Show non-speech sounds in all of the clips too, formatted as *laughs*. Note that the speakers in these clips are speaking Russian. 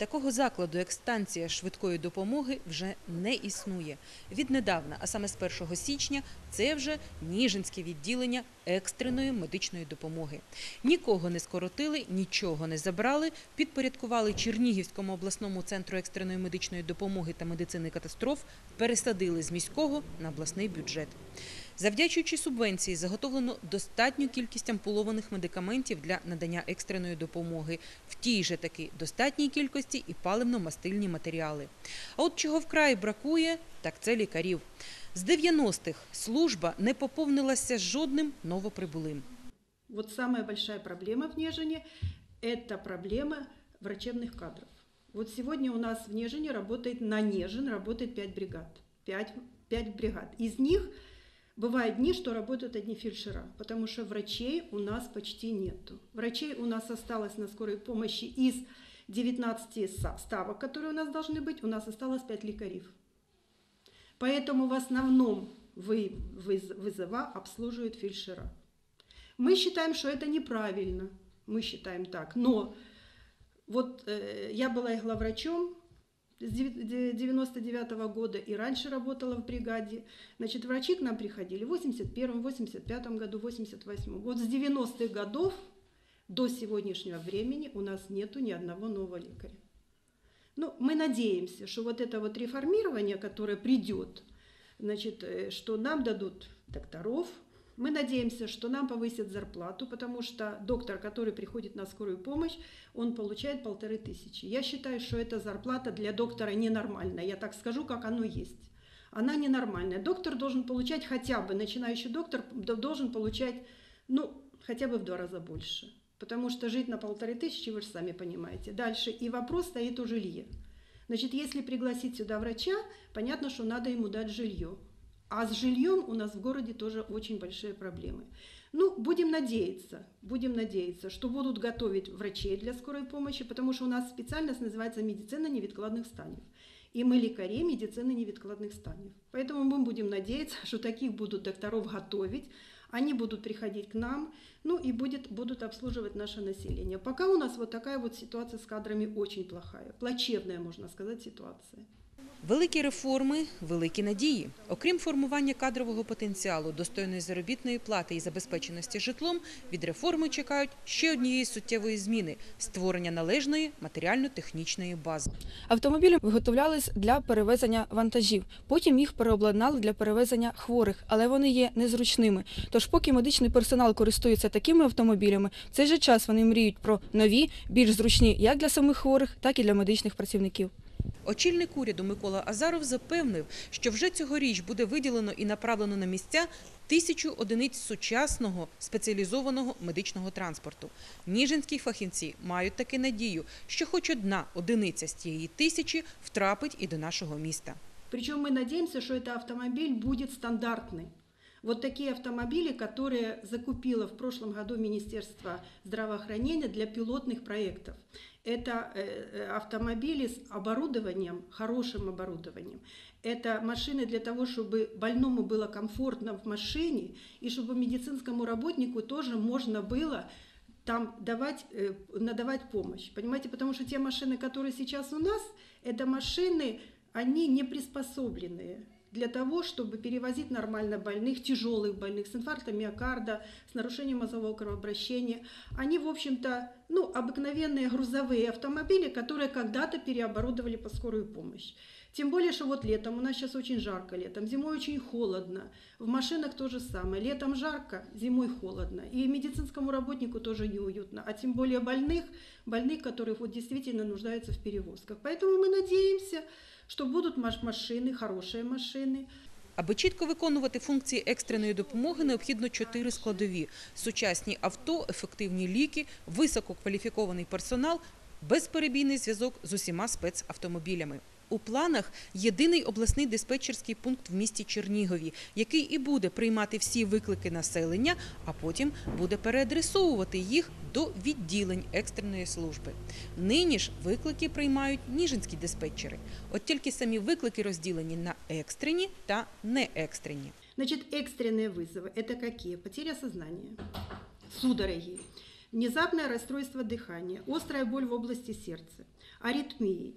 Такого закладу, як станція швидкої допомоги, вже не існує. Віднедавна, а саме з 1 січня, це вже Ніжинське відділення екстреної медичної допомоги. Нікого не скоротили, нічого не забрали, підпорядкували Чернігівському обласному центру екстреної медичної допомоги та медицини катастроф, пересадили з міського на обласний бюджет. Завдячуючи субвенції, заготовлено достатню кількість ампулованих медикаментів для надання екстреної допомоги, в тій же таки достатній кількості і паливно-мастильні матеріали. А от чого вкрай бракує, так це лікарів. З 90-х служба не поповнилася жодним новоприбулим. Вот самая большая проблема в Нежине – это проблема врачебных кадров. Вот сегодня у нас в Нежине работает, на Нежин работает 5 бригад. 5, 5 бригад. Из них бывают дни, что работают одни фельдшера, потому что врачей у нас почти нету. Врачей у нас осталось на скорой помощи из 19 са- ставок, которые у нас должны быть, у нас осталось 5 лекарей. Поэтому в основном вы, выз- вызова обслуживают фельдшера. Мы считаем, что это неправильно. Мы считаем так. Но вот э, я была и главврачом с 99 года и раньше работала в бригаде. Значит, врачи к нам приходили в 81 85 году, 88 Вот с 90-х годов до сегодняшнего времени у нас нету ни одного нового лекаря. Ну, мы надеемся, что вот это вот реформирование, которое придет, значит, э, что нам дадут докторов, мы надеемся, что нам повысят зарплату, потому что доктор, который приходит на скорую помощь, он получает полторы тысячи. Я считаю, что эта зарплата для доктора ненормальная. Я так скажу, как оно есть. Она ненормальная. Доктор должен получать хотя бы, начинающий доктор должен получать, ну, хотя бы в два раза больше. Потому что жить на полторы тысячи, вы же сами понимаете. Дальше. И вопрос стоит о жилье. Значит, если пригласить сюда врача, понятно, что надо ему дать жилье. А с жильем у нас в городе тоже очень большие проблемы. Ну, будем надеяться, будем надеяться, что будут готовить врачей для скорой помощи, потому что у нас специальность называется медицина невідкладних станів. И мы лекари медицины невідкладных станів. Поэтому мы будем надеяться, *laughs* что таких будут докторов готовить, они будут приходить к нам, ну и будет, будут обслуживать наше население. Пока у нас вот такая вот ситуация с кадрами очень плохая, плачевная, можно сказать, ситуация. Великі реформи, великі надії. Окрім формування кадрового потенціалу, достойної заробітної плати і забезпеченості житлом, від реформи чекають ще однієї суттєвої зміни створення належної матеріально-технічної бази. Автомобілі виготовлялись для перевезення вантажів. Потім їх переобладнали для перевезення хворих, але вони є незручними. Тож, поки медичний персонал користується такими автомобілями, в цей же час вони мріють про нові, більш зручні як для самих хворих, так і для медичних працівників. Очільник уряду Микола Азаров запевнив, що вже цьогоріч буде виділено і направлено на місця тисячу одиниць сучасного спеціалізованого медичного транспорту. Ніжинські фахівці мають таки надію, що хоч одна одиниця з тієї тисячі втрапить і до нашого міста. Причем мы надеемся, что этот автомобиль будет стандартный. Вот такие автомобили, которые закупило в прошлом году Министерство здравоохранения для пилотных проектов. Это э, э, автомобили с оборудованием, хорошим оборудованием. Это машины для того, чтобы больному было комфортно в машине, и чтобы медицинскому работнику тоже можно было там давать, э, надавать помощь. Понимаете, потому что те машины, которые сейчас у нас, это машины, они не приспособленные для того, чтобы перевозить нормально больных, тяжелых больных с инфарктом миокарда, с нарушением мозгового кровообращения. Они, в общем-то, ну, обыкновенные грузовые автомобили, которые когда-то переоборудовали по скорую помощь. Тем более, что вот летом, у нас сейчас очень жарко летом, зимой очень холодно, в машинах то же самое. Летом жарко, зимой холодно. И медицинскому работнику тоже неуютно, а тем более больных, больных, которые вот действительно нуждаются в перевозках. Поэтому мы надеемся, что будут маш- машины, хорошие машины, Аби чітко виконувати функції екстреної допомоги, необхідно чотири складові: сучасні авто, ефективні ліки, висококваліфікований персонал, безперебійний зв'язок з усіма спецавтомобілями У планах єдиний обласний диспетчерський пункт в місті Чернігові, який і буде приймати всі виклики населення, а потім буде переадресовувати їх до відділень екстреної служби. Нині ж виклики приймають ніжинські диспетчери. От тільки самі виклики розділені на екстрені та неекстрені. Значит, экстренные вызовы – это какие? Потеря сознания, судороги, внезапное расстройство дыхания, острая боль в области сердца, аритмии,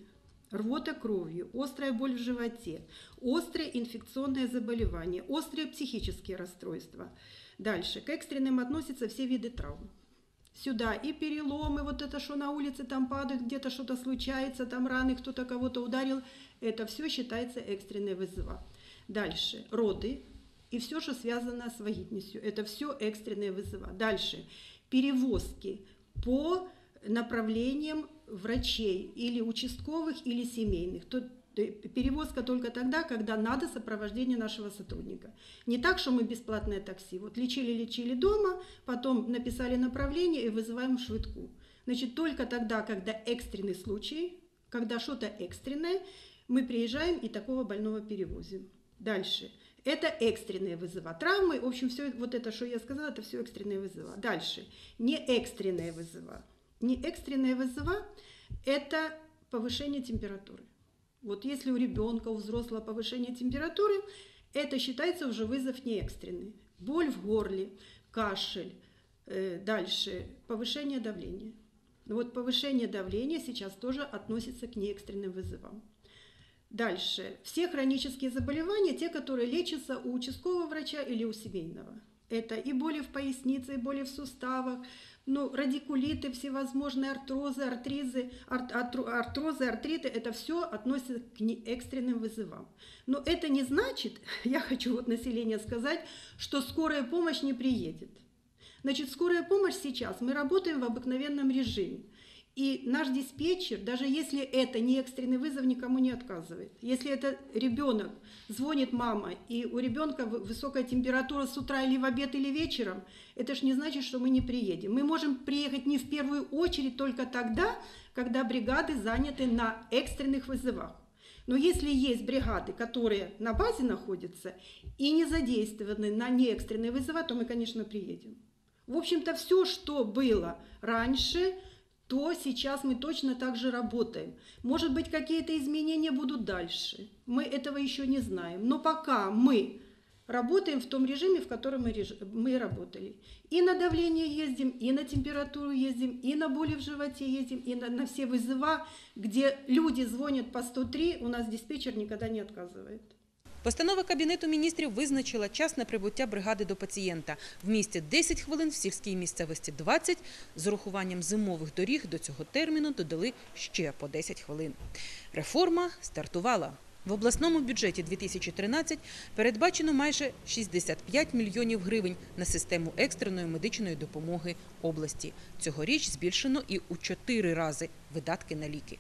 рвота кровью, острая боль в животе, острые инфекционные заболевания, острые психические расстройства. Дальше. К экстренным относятся все виды травм. Сюда и переломы, вот это, что на улице там падают, где-то что-то случается, там раны, кто-то кого-то ударил, это все считается экстренные вызова. Дальше. Роды и все, что связано с вагитностью, это все экстренные вызова. Дальше. Перевозки по направлениям врачей или участковых, или семейных. То перевозка только тогда, когда надо сопровождение нашего сотрудника. Не так, что мы бесплатное такси. Вот лечили-лечили дома, потом написали направление и вызываем швидку. Значит, только тогда, когда экстренный случай, когда что-то экстренное, мы приезжаем и такого больного перевозим. Дальше. Это экстренные вызова. Травмы, в общем, все вот это, что я сказала, это все экстренные вызова. Дальше. Не экстренные вызова. Не экстренные вызова – это повышение температуры. Вот если у ребенка, у взрослого повышение температуры, это считается уже вызов не экстренный. Боль в горле, кашель, э, дальше повышение давления. Вот повышение давления сейчас тоже относится к неэкстренным вызовам. Дальше. Все хронические заболевания, те, которые лечатся у участкового врача или у семейного. Это и боли в пояснице, и боли в суставах, ну, радикулиты, всевозможные артрозы, артризы, ар- артрозы, артриты, это все относится к экстренным вызовам. Но это не значит, *laughs* я хочу вот население сказать, что скорая помощь не приедет. Значит, скорая помощь сейчас, мы работаем в обыкновенном режиме. И наш диспетчер, даже если это не экстренный вызов, никому не отказывает. Если это ребенок, звонит мама, и у ребенка вы- высокая температура с утра или в обед или вечером, это ж не значит, что мы не приедем. Мы можем приехать не в первую очередь только тогда, когда бригады заняты на экстренных вызовах. Но если есть бригады, которые на базе находятся и не задействованы на неэкстренные вызова, то мы, конечно, приедем. В общем-то, все, что было раньше, то сейчас мы точно так же работаем. Может быть, какие-то изменения будут дальше. Мы этого еще не знаем. Но пока мы работаем в том режиме, в котором мы, мы работали. И на давление ездим, и на температуру ездим, и на боли в животе ездим, и на, на все вызова, где люди звонят по 103, у нас диспетчер никогда не отказывает. Постанова Кабінету міністрів визначила час на прибуття бригади до пацієнта. В місті 10 хвилин, в сільській місцевості 20. З урахуванням зимових доріг до цього терміну додали ще по 10 хвилин. Реформа стартувала. В обласному бюджеті 2013 передбачено майже 65 мільйонів гривень на систему екстреної медичної допомоги області. Цьогоріч збільшено і у 4 рази видатки на ліки.